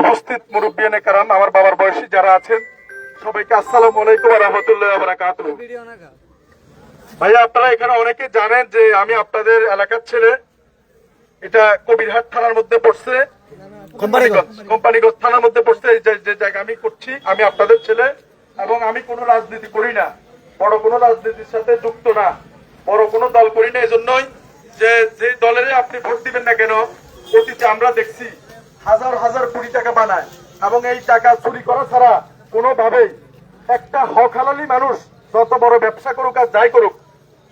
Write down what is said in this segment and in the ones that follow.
উপস্থিত মুরব্বিয়ানে কারাম আমার বাবার বয়সী যারা আছেন সবাইকে আসসালামু আলাইকুম রাহমাতুল্লাহি ওয়া ভাইয়া আপনারা এখানে অনেকে জানেন যে আমি আপনাদের এলাকার ছেলে। এটা কবিরহাট থানার মধ্যে পড়ছে। কোম্পানিগঞ্জ। কোম্পানিগঞ্জ থানার মধ্যে পড়ছে। যে যে জায়গা আমি করছি আমি আপনাদের ছেলে এবং আমি কোনো রাজনীতি করি না। বড় কোনো রাজনীতির সাথে যুক্ত না। বড় কোনো দল করি না। এজন্যই যে যে দলের আপনি ভোট দিবেন না কেন অতীতে আমরা দেখছি হাজার হাজার কোটি টাকা বানায় এবং এই টাকা চুরি করা ছাড়া কোনোভাবেই একটা হক হালালি মানুষ যত বড় ব্যবসা করুক আর যাই করুক,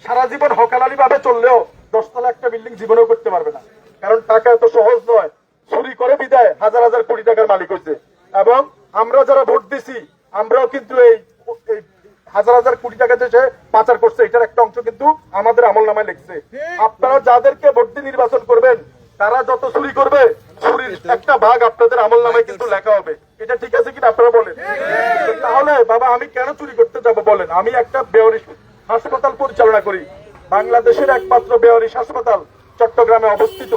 সারা জীবন হকালালি ভাবে চললেও দশতলা একটা বিল্ডিং জীবনেও করতে পারবে না। কারণ টাকা এত সহজ নয়। চুরি করে বিদায় হাজার হাজার কোটি টাকার মালিক হয়েছে। এবং আমরা যারা ভোট দিছি, আমরাও কিন্তু এই হাজার হাজার কোটি টাকা সে পাচার করছে, এটার একটা অংশ কিন্তু আমাদের আমল নামায় লিখছে। আপনারা যাদেরকে ভোট দিয়ে নির্বাচন করবেন, তারা যত চুরি করবে একটা ভাগ আপনাদের আমল নামায় কিন্তু লেখা হবে। এটা ঠিক আছে কিনা আপনারা বলেন? তাহলে বাবা আমি কেন চুরি করতে যাব বলেন? আমি একটা হাসপাতাল পরিচালনা করি। বাংলাদেশের একমাত্র হাসপাতাল চট্টগ্রামে অবস্থিত।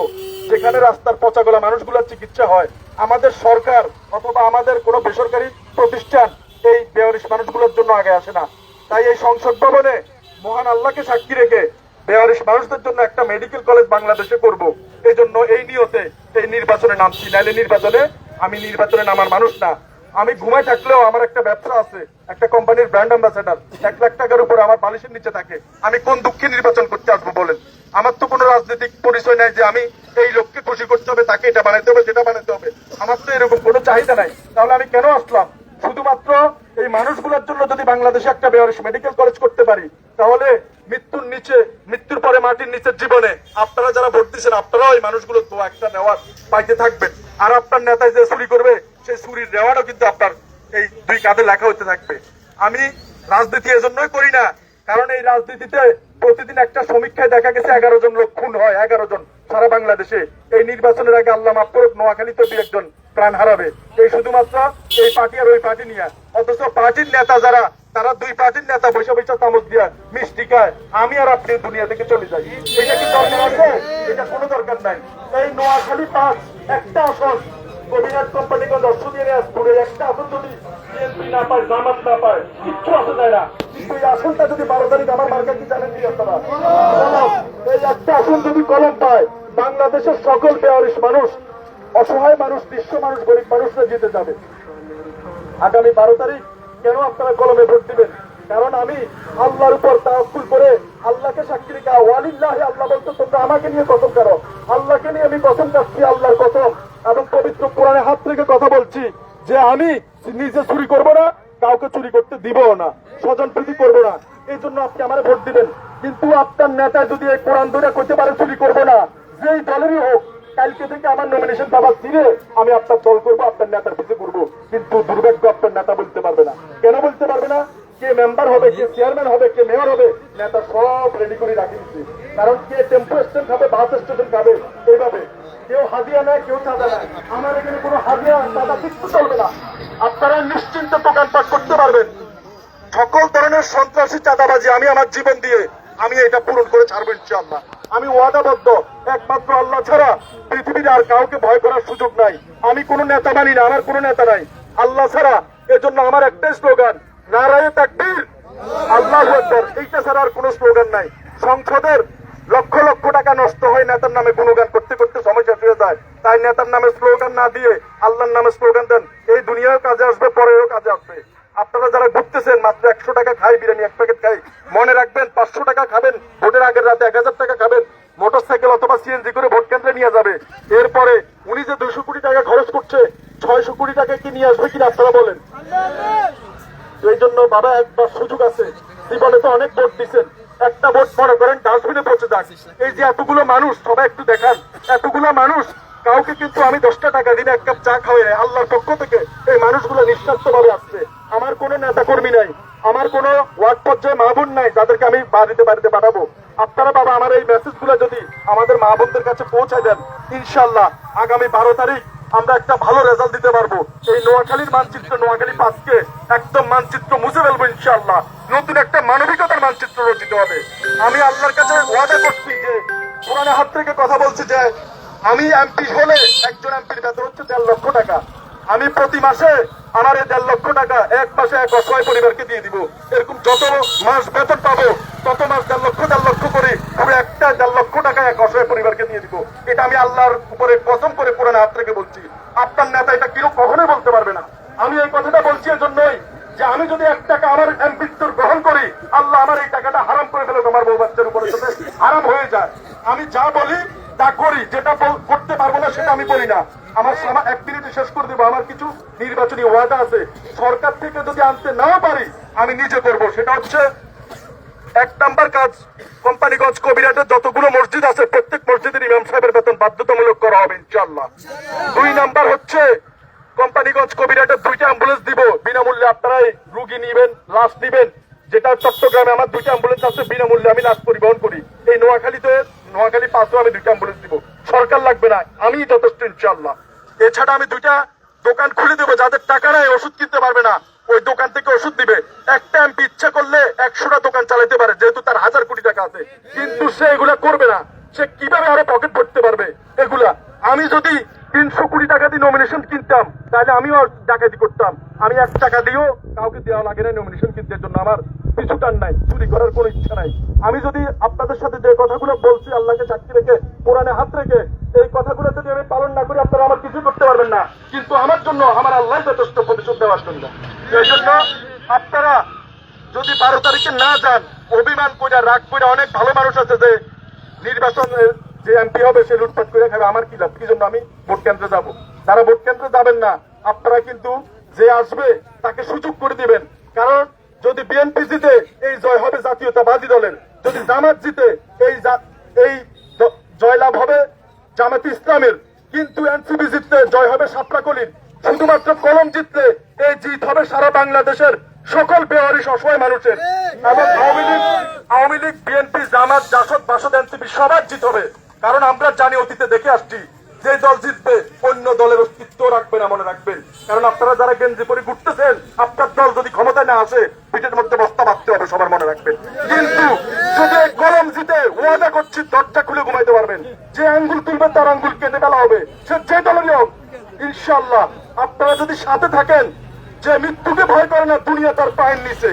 যেখানে রাস্তার পচাগলা মানুষগুলোর চিকিৎসা হয়। আমাদের সরকার অথবা আমাদের কোনো বেসরকারি প্রতিষ্ঠান এই বেওয়ারিশ মানুষগুলোর জন্য আগে আসে না। তাই এই সংসদ ভবনে মহান আল্লাহকে সাক্ষী রেখে মানুষদের জন্য একটা মেডিকেল কলেজ বাংলাদেশে করব। এই জন্য এই নিয়তে এই নির্বাচনে নামছি। নাইলে নির্বাচনে আমি নির্বাচনে নামার মানুষ না। আমি ঘুমায় থাকলেও আমার একটা ব্যবসা আছে, একটা কোম্পানির ব্র্যান্ড অ্যাম্বাসেডার এক লাখ টাকার উপরে আমার বালিশের নিচে থাকে। আমি কোন দুঃখে নির্বাচন করতে আসব বলেন? আমার তো কোনো রাজনৈতিক পরিচয় নাই যে আমি এই লোককে খুশি করতে হবে, তাকে এটা বানাইতে হবে, সেটা বানাইতে হবে। আমার তো এরকম কোনো চাহিদা নাই। তাহলে আমি কেন আসলাম? শুধুমাত্র এই মানুষগুলোর জন্য যদি বাংলাদেশে একটা বেয়ারিশ মেডিকেল কলেজ করতে পারি, তাহলে মৃত্যুর নিচে, মৃত্যুর পরে মাটির নিচের জীবনে আপনারা যারা ভোট দিচ্ছেন আপনারাও এই মানুষগুলোর দোয়া একটা নেওয়ার পাইতে থাকবেন। আর আপনার নেতায় যে চুরি করবে, সেই চুরির নেওয়াটাও কিন্তু আপনার এই দুই কাঁধে লেখা হতে থাকবে। আমি রাজনীতি এজন্যই করি না, কারণ এই রাজনীতিতে প্রতিদিন একটা সমীক্ষায় দেখা গেছে এগারো জন লোক খুন হয়, এগারো জন সারা বাংলাদেশে। এই নির্বাচনের আগে আল্লাহ মাফ করুক নোয়াখালীতে দু একজন প্রাণ হারাবে। এই শুধুমাত্র এই পার্টি আর ওই পার্টি নিয়ে। অথচ পার্টির নেতা যারা, তারা দুই পার্টির নেতা বসে বসে চামচ দিয়া মিষ্টি খায়। আমি আর আপনি দুনিয়া থেকে চলে যাই। এটা কি দরকার আছে? এটা কোনো দরকার নাই। এই নোয়াখালী পাঁচ, একটা আসন। দিনাজপুরে একটা আসন যদি বিএনপি না পায়, জামাত না পায়, কিচ্ছু আসে যায় না। কিন্তু এই আসনটা যদি বারো তারিখ আমার মার্কা কি জানেন আপনারা এই একটা আসন যদি কলম পায়, বাংলাদেশের সকল বেয়ারিশ মানুষ অসহায় মানুষ, নিঃস্ব মানুষ, গরিব মানুষরা জিতে যাবে। আগামী বারো তারিখ কেন আপনারা কলমে ভোট দিবেন? কারণ আমি আল্লাহর উপর তাওয়াক্কুল করে আল্লাহকে সাক্ষী রেখে ওয়ালিল্লাহ আল্লাহ বলতো তোমরা আমাকে নিয়ে কসম করো। আল্লাহকে নিয়ে আমি কসম কাটছি আল্লাহর কসম। এবং পবিত্র কোরআনে হাত থেকে কথা বলছি যে আমি নিজে চুরি করব না, কাউকে চুরি করতে দিবও না, স্বজন প্রীতি করব না। এই জন্য আপনি আমার ভোট দিবেন। কিন্তু আপনার নেতা যদি এই কোরআন ধরে করতে পারে চুরি করব না, যেই দলেরই হোক কালকে থেকে আমার নমিনেশন পাওয়া ছিঁড়ে আমি আপনার দল করব, আপনার নেতার পিছু করব। কিন্তু দুর্ভাগ্য আপনার নেতা বলতে পারবে না। কেন বলতে পারবে না? কে মেম্বার হবে, কে চেয়ারম্যান হবে, কে মেয়র হবে, নেতা সব রেডি করে রাখি দিচ্ছে কারণ কে টেম্পো স্টেশন খাবে বাস স্টেশন খাবে, এইভাবে। কেউ হাদিয়া নেয়, কেউ চাঁদা নেয়। আমার এখানে কোনো হাদিয়া চাঁদা কিচ্ছু চলবে না। আপনারা নিশ্চিন্ত দোকানপাট করতে পারবেন। সকল ধরনের সন্ত্রাসী চাঁদাবাজি আমি আমার জীবন দিয়ে আমি এটা পূরণ করে ছাড়বো ইনশাআল্লাহ। আমি ওয়াদাবদ্ধ। একমাত্র আল্লাহ ছাড়া পৃথিবীর আর কাউকে ভয় করার সুযোগ নাই। আমি কোনো নেতা মানি না, আমার কোনো নেতা নাই। আল্লাহ ছাড়া এজন্য আমার একটাই স্লোগান, নারায়ে তাকবীর। আল্লাহ আকবার। এইটা ছাড়া আর কোনো স্লোগান নাই। সংসদের লক্ষ লক্ষ টাকা নষ্ট হয় নেতার নামে গুণগান করতে করতে সময় হয়ে যায়। তাই নেতার নামে স্লোগান না দিয়ে আল্লাহর নামে স্লোগান দেন। এই দুনিয়াও কাজে আসবে, পরেও কাজে আসবে। আপনারা যারা ঘুরতেছেন, মাত্র একশো টাকা খাই, বিরিয়ানি এক প্যাকেট খাই, মনে রাখবেন, পাঁচশো টাকা খাবেন, ভোটের আগের রাতে এক হাজার টাকা খাবেন মোটর সাইকেল অথবা সিএনজি করে ভোট কেন্দ্রে নিয়ে যাবে। এরপরে উনি যে দুইশো কোটি টাকা খরচ করছে, ছয়শো কোটি টাকা কি নিয়ে আসবে কিনা আপনারা বলেন। এই জন্য বাবা, একবার সুযোগ আছে। জীবনে তো অনেক ভোট দিচ্ছেন একটা ভোট মনে করেন ডাস্টবিনে পৌঁছে যাক। এই যে এতগুলো মানুষ, সবাই একটু দেখান। এতগুলো মানুষ, কাউকে কিন্তু আমি দশটা টাকা দিনে এক কাপ চা খাওয়াই আল্লাহর পক্ষ থেকে এই মানুষগুলো নিঃস্বার্থ ভাবে আসছে। আমার কোনো নেতা কর্মী নাই, আমার কোনো ওয়ার্ড পর্যায়ে মা বোন নাই যাদেরকে আমি বাড়িতে বাড়িতে পাঠাবো। আপনারা বাবা, আমার এই মেসেজগুলো যদি আমাদের মা বোনদের কাছে পৌঁছায় দেন ইনশাল্লাহ আগামী বারো তারিখ আমরা একটা ভালো রেজাল্ট দিতে পারব। এই নোয়াখালীর মানচিত্র, নোয়াখালী পাঁচকে একদম মানচিত্র মুছে ফেলব ইনশাল্লাহ নতুন একটা মানবিকতার মানচিত্র রচিত হবে। আমি আল্লাহর কাছে ওয়াদা করছি যে পুরানো হাত থেকে কথা বলছি যে, আমি এমপি হলে একজন এমপির বেতন হচ্ছে দেড় লক্ষ টাকা। আমি প্রতি মাসে আমার এই দেড় লক্ষ টাকা এক মাসে এক অসহায় পরিবারকে দিয়ে দিব। এরকম যত মাস বেতন পাবো, তত মাস দেড় লক্ষ দেড় লক্ষ করে আমি একটা দেড় লক্ষ টাকা এক অসহায় পরিবারকে দিয়ে দিব। এটা আমি আল্লাহর উপরে কসম করে পুরানো হাত থেকে বলছি। আপনার নেতা এটা কেউ কখনোই বলতে পারবে না। আমি এই কথাটা বলছি এজন্যই যে আমি যদি এক টাকা আমার এমপিত্তর গ্রহণ করি, আল্লাহ আমার এই টাকাটা হারাম করে ফেলে আমার বউ বাচ্চার উপরে যাতে হারাম হয়ে যায়। আমি যা বলি তা করি, যেটা করতে পারব না সেটা আমি বলি না। আমার এক মিনিটে শেষ করে দেবো। আমার কিছু নির্বাচনী ওয়াদা আছে, সরকার থেকে যদি আনতে নাও পারি, আমি নিজে করব। সেটা হচ্ছে এক নাম্বার কাজ। কোম্পানিগঞ্জ কবিরাটের যতগুলো মসজিদ আছে, প্রত্যেক মসজিদের ইমাম সাহেবের বেতন বাধ্যতামূলক করা হবে ইনশাল্লাহ দুই নাম্বার হচ্ছে কোম্পানিগঞ্জ কবিরাটের দুইটা অ্যাম্বুলেন্স দিব। বিনামূল্যে আপনারাই রুগী নিবেন, লাশ নিবেন। যেটা চট্টগ্রামে আমার দুইটা অ্যাম্বুলেন্স আছে, বিনামূল্যে আমি লাশ পরিবহন করি। এই নোয়াখালীতে, নোয়াখালী পাশেও আমি দুইটা অ্যাম্বুলেন্স দিব। সরকার লাগবে না আমি যথেষ্ট ইনশাল্লাহ এছাড়া আমি দুইটা দোকান খুলে দেবো, যাদের টাকা নাই, ওষুধ কিনতে পারবে না। ওই দোকান থেকে ওষুধ দিবে। একটা এমপি ইচ্ছা করলে একশোটা দোকান চালাতে পারে, যেহেতু তার হাজার কোটি টাকা আছে। কিন্তু সে এগুলা করবে না। সে কীভাবে আরও পকেট ভরতে পারবে এগুলা? আমি যদি তিনশো কোটি টাকা দিয়ে নমিনেশন কিনতাম, তাহলে আমিও ডাকাতি করতাম। আমি এক টাকা দিয়েও কাউকে দেওয়া লাগে না নমিনেশন কিনতে জন্য আমার পিছু টান নাই, চুরি করার কোনো ইচ্ছা নাই। আমি যদি আপনাদের সাথে যে কথাগুলো বলছি, আল্লাহকে সাক্ষী রেখে কোরআনে হাত রেখে, এই কথাগুলো যদি আমি পালন না করি আপনারা আমার কিছু করতে পারবেন না কিন্তু আমার জন্য আমার আল্লাহ যথেষ্ট প্রতিশোধ দেওয়ার আপনারা যদি বারো তারিখে না যান, অভিমান করে রাগ করে অনেক ভালো মানুষ আছে যে নির্বাচন যে এমপি হবে, সে লুটপাট করে খাবে। আমার কি লাভ? কি জন্য আমি ভোট কেন্দ্রে যাব? তারা ভোট কেন্দ্রে যাবেন না, আপনারা কিন্তু যে আসবে, তাকে সুযোগ করে দিবেন। কারণ যদি বিএনপি জিতে, এই জয় হবে জাতীয়তাবাদী দলের। যদি জামাত জিতে, এই এই জয়লাভ হবে জামাত ইসলামের। কিন্তু এনসিপি জিতলে জয় হবে সাপলাকলির শুধুমাত্র কলম জিতলে এই জিত হবে সারা বাংলাদেশের সকল বেওয়ারিশ অসহায় মানুষের। এবং আওয়ামী লীগ আওয়ামী লীগ, বিএনপি, জামাত, জাসদ, বাসদ, এনসিপি সবার জিত হবে। কারণ আমরা জানি অতীতে দেখে আসছি, যে দল জিতবে, অন্য দলের অস্তিত্ব রাখবে না, মনে রাখবেন। কারণ আপনারা যারা গেঞ্জি পরে ঘুরতেছেন, আপনার দল যদি ক্ষমতায় না আসে, পিঠের মধ্যে বস্তা বাঁধতে হবে সবার মনে রাখবেন। কিন্তু এই কলম জিতে ওয়াদা করছি, দরজা খুলে ঘুমাইতে পারবেন। যে আঙ্গুল তুলবে, তার আঙ্গুল কেটে ফেলা হবে। সে যে দলেরই হোক ইনশাল্লাহ যদি সাথে থাকেন যে মৃত্যুকে ভয় করে না, দুনিয়া তার পায়ের নিচে।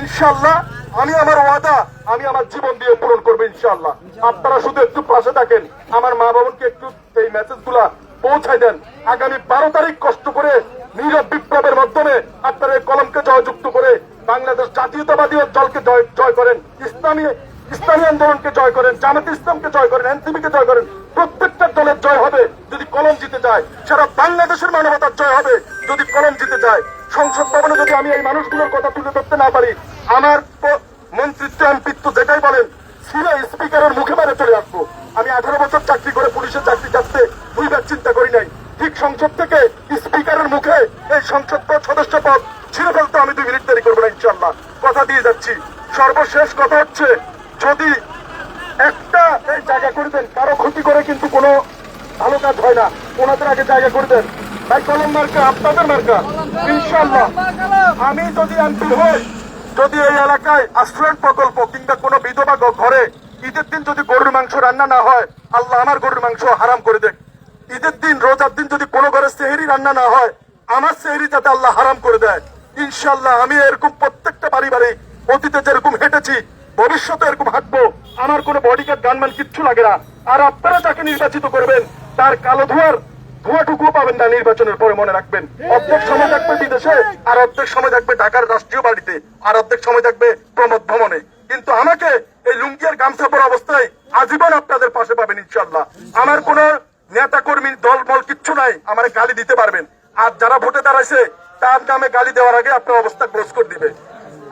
ইনশাল্লাহ আমি আমার ওয়াদা, আমি আমার জীবন দিয়ে পূরণ করব ইনশাল্লাহ আপনারা শুধু একটু পাশে থাকেন, আমার মা বাবনকে একটু এই মেসেজগুলা পৌঁছাই দেন। আগামী বারো তারিখ কষ্ট করে, নীরব বিপ্লবের মাধ্যমে আপনারা এই কলমকে জয়যুক্ত করে বাংলাদেশ জাতীয়তাবাদী দলকে জয় জয় করেন, ইসলামী ইসলামী আন্দোলনকে জয় করেন, জামাত জয় করেন এনসিপি কে জয় করেন প্রত্যেকটা দলের জয় হবে যদি কলম জিতে যায় সারা বাংলাদেশের হবে, যদি কলম জিতে যায়। সংসদ ভবনে যদি আমি এই মানুষগুলোর কথা তুলে ধরতে না পারি, আমার মন্ত্রিত্ব এমপিত্ব যেটাই বলেন, সিলে স্পিকারের মুখে মারে চলে আসব। আমি আঠারো বছর চাকরি করে পুলিশের চাকরি কাটতে দুইবার চিন্তা করি নাই। ঠিক সংসদ থেকে স্পিকারের মুখে এই সংসদ পদ, সদস্য পদ ছিঁড়ে ফেলতে আমি দুই মিনিট দেরি করব না ইনশাল্লাহ কথা দিয়ে যাচ্ছি। সর্বশেষ কথা হচ্ছে, যদি একটা এই জায়গা করে দেন, কারও ক্ষতি করে কিন্তু কোনো ভালো কাজ হয় না। ওনাদের আগে জায়গা করে দেন। ভাই, কলম মার্কা, আপনাদের মার্কা ইনশাল্লাহ আমি যদি এমপি হই, যদি এই এলাকায় আশ্রয়ণ প্রকল্প কিংবা কোনো বিধবা ঘরে ঈদের দিন যদি গরুর মাংস রান্না না হয়, আল্লাহ আমার গরুর মাংস হারাম করে দেখ ঈদের দিন, রোজার দিন যদি কোনো ঘরে সেহেরি রান্না না হয়, আমার সেহেরি যাতে আল্লাহ হারাম করে দেয়। ইনশাল্লাহ আমি এরকম প্রত্যেকটা পারিবারিক অতীতে যেরকম হেঁটেছি, ভবিষ্যতে এরকম হাঁটবো, আমার কোনো বডিগার্ড গানম্যান কিচ্ছু লাগে না। আর আপনারা যাকে নির্বাচিত করবেন, তার কালো ধোয়ার ধোঁয়াটুকু পাবেন না নির্বাচনের পরে মনে রাখবেন। অর্ধেক সময় থাকবে বিদেশে আর অর্ধেক সময় থাকবে ঢাকার রাষ্ট্রীয় বাড়িতে আর অর্ধেক সময় থাকবে প্রমোদ ভবনে। কিন্তু আমাকে এই লুঙ্গিয়ার গামছা পরা অবস্থায় আজীবন আপনাদের পাশে পাবেন ইনশাল্লাহ আমার কোন নেতা কর্মী দল বল কিচ্ছু নাই, আমার গালি দিতে পারবেন। আর যারা ভোটে দাঁড়াইছে, তার নামে গালি দেওয়ার আগে আপনার অবস্থা ক্লোজ করে দিবে।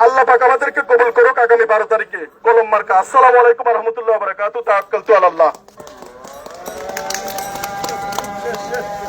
আল্লাহ পাক আমাদেরকে কবুল করুক আগামী বারো তারিখে। কলম মার্কা, আসসালামু আলাইকুম রহমতুল্লাহ বারাকাতু তাওয়াক্কালতু আলাল্লাহ। yes, yes.